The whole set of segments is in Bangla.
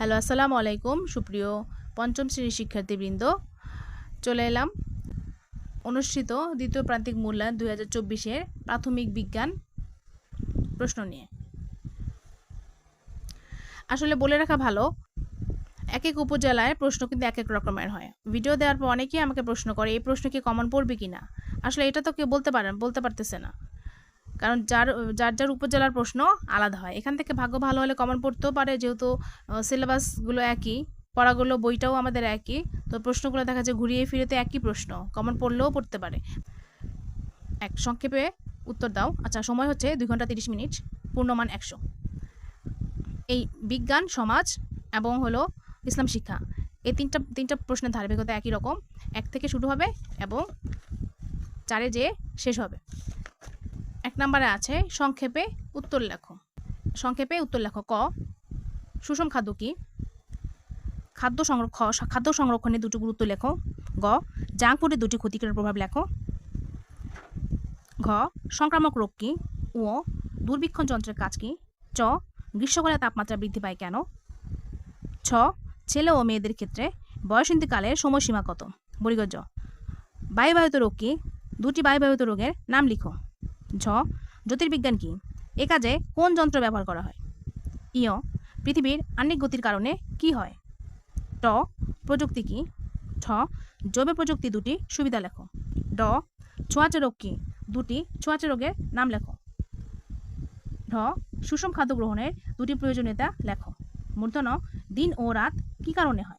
হ্যালো, আসসালামু আলাইকুম। সুপ্রিয় পঞ্চম শ্রেণির শিক্ষার্থীবৃন্দ, চলে এলাম অনুষ্ঠিত দ্বিতীয় প্রান্তিক মূল্যায়ন দুই হাজার চব্বিশের প্রাথমিক বিজ্ঞান প্রশ্ন নিয়ে। আসলে বলে রাখা ভালো, এক এক উপজেলায় প্রশ্ন কিন্তু এক এক রকমের হয়। ভিডিও দেওয়ার পর অনেকেই আমাকে প্রশ্ন করে, এই প্রশ্ন কি কমন পড়বে কি না আসলে এটা তো কেউ বলতে পারেন বলতে পারতেছে না। কারণ যার যার যার উপজেলার প্রশ্ন আলাদা হয়। এখান থেকে ভাগ্য ভালো হলে কমন পড়তেও পারে, যেহেতু সিলেবাসগুলো একই, পড়াগুলো, বইটাও আমাদের একই। তো প্রশ্নগুলো দেখা যায় ঘুরিয়ে ফিরে তো একই প্রশ্ন কমন পড়লেও পড়তে পারে। এক, সংক্ষেপে উত্তর দাও। আচ্ছা সময় হচ্ছে দুই ঘণ্টা তিরিশ মিনিট, পূর্ণমান একশো। এই বিজ্ঞান, সমাজ এবং হলো ইসলাম শিক্ষা, এই তিনটা তিনটা প্রশ্নের ধারাবাহিকতা একই রকম। এক থেকে শুরু হবে এবং চারে যে শেষ হবে। নম্বরে আছে, সংক্ষেপে উত্তর লেখো। সংক্ষেপে উত্তর লেখো, ক। সুষম খাদ্য কি? খাদ্য সংরক্ষ, খাদ্য সংরক্ষণে দুটি গুরুত্ব লেখো। গ, জাঙ্ক ফুডের দুটি ক্ষতিকর প্রভাব লেখো। ঘ, সংক্রামক রোগ কি? ও দূরবীক্ষণ যন্ত্রের কাজ কি? চ, গ্রীষ্মকালে তাপমাত্রা বৃদ্ধি পায় কেন? ছ, ছেলে ও মেয়েদের ক্ষেত্রে বয়সন্ধিকালের সময়সীমা কত? বরিগজ বায়ুবাহিত রোগ কি? দুটি বায়ুবাহিত রোগের নাম লিখো। ঝ, জ্যোতির্বিজ্ঞান কি? এ কাজে কোন যন্ত্র ব্যবহার করা হয়? ইয় পৃথিবীর আন্নিক গতির কারণে কি হয়? ট, প্রযুক্তি কি? ঠ, জৈব প্রযুক্তি দুটি সুবিধা লেখো। ড, ছোঁয়াচে রোগ কি? দুটি ছোঁয়াচে রোগের নাম লেখো। ঢ, সুষম খাদ্য গ্রহণের দুটি প্রয়োজনীয়তা লেখো। মূর্ধন দিন ও রাত কি কারণে হয়?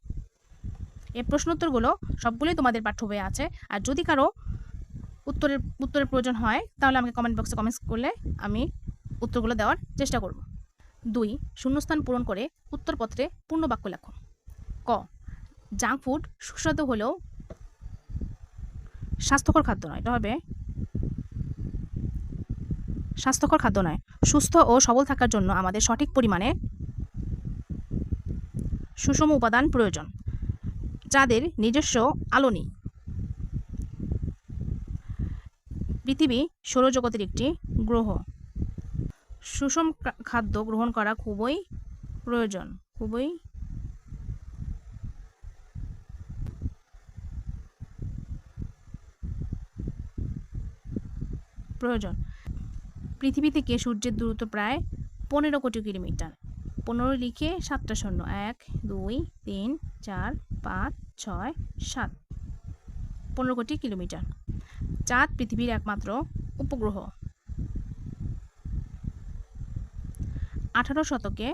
এই প্রশ্নোত্তরগুলো সবগুলোই তোমাদের পাঠ্য বইয়ে আছে, আর যদি কারও উত্তরের উত্তরের প্রয়োজন হয়, তাহলে আমাকে কমেন্ট বক্সে কমেন্টস করলে আমি উত্তরগুলো দেওয়ার চেষ্টা করব। দুই, শূন্যস্থান পূরণ করে উত্তরপত্রে পূর্ণ বাক্য লেখো। ক জাঙ্ক ফুড সুস্বাদু হলেও স্বাস্থ্যকর খাদ্য নয়, এটা হবে স্বাস্থ্যকর খাদ্য নয়। সুস্থ ও সবল থাকার জন্য আমাদের সঠিক পরিমাণে সুষম উপাদান প্রয়োজন, যাদের নিজস্ব আলো নেই। পৃথিবী সৌরজগতের একটি গ্রহ। সুষম খাদ্য গ্রহণ করা খুবই প্রয়োজন খুবই প্রয়োজন। পৃথিবী থেকে সূর্যের দূরত্ব প্রায় পনেরো কোটি কিলোমিটার। পনেরো লিখে সাতটা শূন্য, এক, দুই, তিন, চার, পাঁচ, ছয়, সাত। পনেরো কোটি কিলোমিটার। চাঁদ পৃথিবীর একমাত্র উপগ্রহ। আঠারো শতকে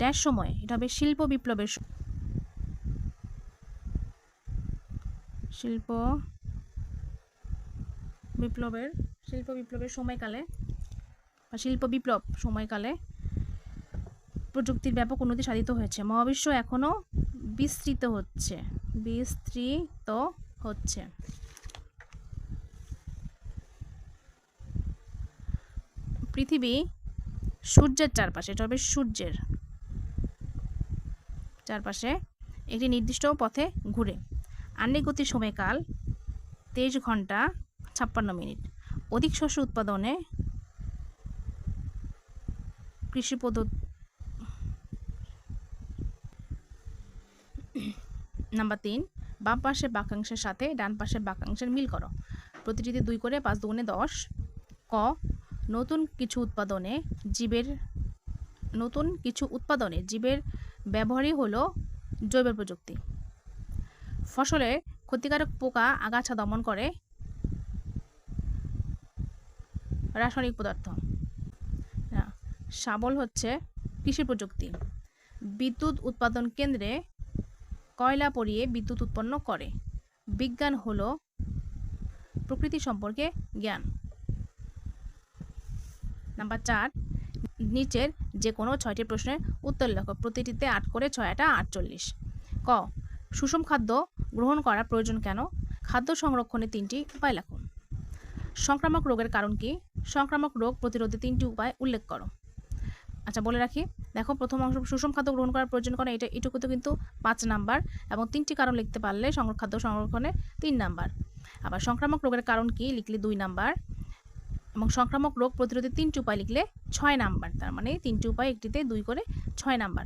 ড্যাশ সময়ে, এটা হবে শিল্প বিপ্লবের শিল্প বিপ্লবের শিল্প বিপ্লবের সময়কালে বা শিল্প বিপ্লব সময়কালে প্রযুক্তির ব্যাপক উন্নতি সাধিত হয়েছে। মহাবিশ্ব এখনও বিস্তৃত হচ্ছে বিস্তৃত হচ্ছে। পৃথিবী সূর্যের চারপাশে, এটা হবে সূর্যের চারপাশে একটি নির্দিষ্ট পথে ঘুরে। আন্নিক গতির সময়কাল তেইশ ঘণ্টা ছাপ্পান্ন মিনিট। অধিক শস্য উৎপাদনে কৃষি পদ্ধতি নাম্বার তিন, বাম পাশে বাক্যাংশের সাথে ডান পাশে বাক্যাংশের মিল করো। প্রতিটিতে দুই করে পাঁচ দুগুণে দশ, ক নতুন কিছু উৎপাদনে জীবের, নতুন কিছু উৎপাদনে জীবের ব্যবহারই হলো জৈব প্রযুক্তি। ফসলে ক্ষতিকারক পোকা, আগাছা দমন করে রাসায়নিক পদার্থ। শাবল হচ্ছে কৃষি প্রযুক্তি। বিদ্যুৎ উৎপাদন কেন্দ্রে কয়লা পরিয়ে বিদ্যুৎ উৎপন্ন করে। বিজ্ঞান হলো প্রকৃতি সম্পর্কে জ্ঞান। নাম্বার চার, নিচের যে কোনো ছয়টি প্রশ্নের উত্তর লেখো। প্রতিটিতে আট করে ছয়টা আটচল্লিশ। ক, সুষম খাদ্য গ্রহণ করা প্রয়োজন কেন? খাদ্য সংরক্ষণে তিনটি উপায় লেখো। সংক্রামক রোগের কারণ কি? সংক্রামক রোগ প্রতিরোধে তিনটি উপায় উল্লেখ করো। আচ্ছা বলে রাখি, দেখো, প্রথম অংশ, সুষম খাদ্য গ্রহণ করার প্রয়োজন করে এটা এটুকু তো কিন্তু পাঁচ নাম্বার এবং তিনটি কারণ লিখতে পারলে খাদ্য সংরক্ষণে তিন নাম্বার। আবার সংক্রামক রোগের কারণ কি? লিখলে দুই নাম্বার। এবং সংক্রামক রোগ প্রতিরোধে তিনটি উপায় লিখলে ছয় নাম্বার, তার মানে তিনটি উপায় একটিতে দুই করে ছয় নাম্বার।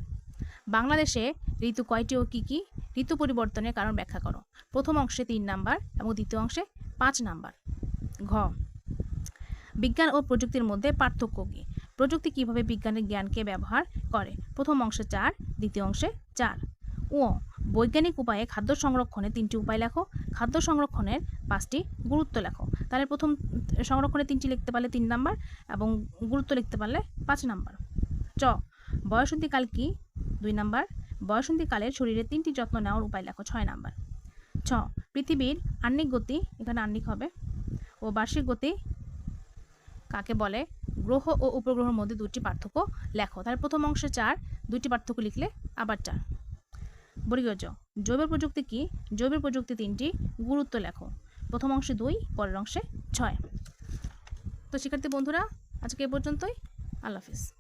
বাংলাদেশে ঋতু কয়টি ও কী কী? ঋতু পরিবর্তনের কারণ ব্যাখ্যা করো। প্রথম অংশে তিন নাম্বার এবং দ্বিতীয় অংশে পাঁচ নাম্বার। ঘ। বিজ্ঞান ও প্রযুক্তির মধ্যে পার্থক্য কী? প্রযুক্তি কীভাবে বিজ্ঞানের জ্ঞানকে ব্যবহার করে? প্রথম অংশে চার, দ্বিতীয় অংশে চার। ও বৈজ্ঞানিক উপায়ে খাদ্য সংরক্ষণে তিনটি উপায় লেখো। খাদ্য সংরক্ষণের পাঁচটি গুরুত্ব লেখো। তাহলে প্রথম, সংরক্ষণে তিনটি লিখতে পারলে তিন নাম্বার এবং গুরুত্ব লিখতে পারলে পাঁচ নাম্বার। চ, বয়সন্ধিকাল কি? দুই নাম্বার। বয়সন্ধিকালের শরীরে তিনটি যত্ন নেওয়ার উপায় লেখো, ছয় নাম্বার। ছ, পৃথিবীর আর্নিক গতি এখানে আর্নিক হবে। ও বার্ষিক গতি কাকে বলে? গ্রহ ও উপগ্রহের মধ্যে দুটি পার্থক্য লেখো। তার প্রথম অংশে চার, দুইটি পার্থক্য লিখলে আবার চার। বর্গীয় জৈব প্রযুক্তি কি? জৈব প্রযুক্তি তিনটি, গুরুত্ব লেখো। প্রথম অংশে দুই, পরের অংশে ছয়। তো শিক্ষার্থী বন্ধুরা, আজকে এ পর্যন্তই। আল্লাহ হাফিজ।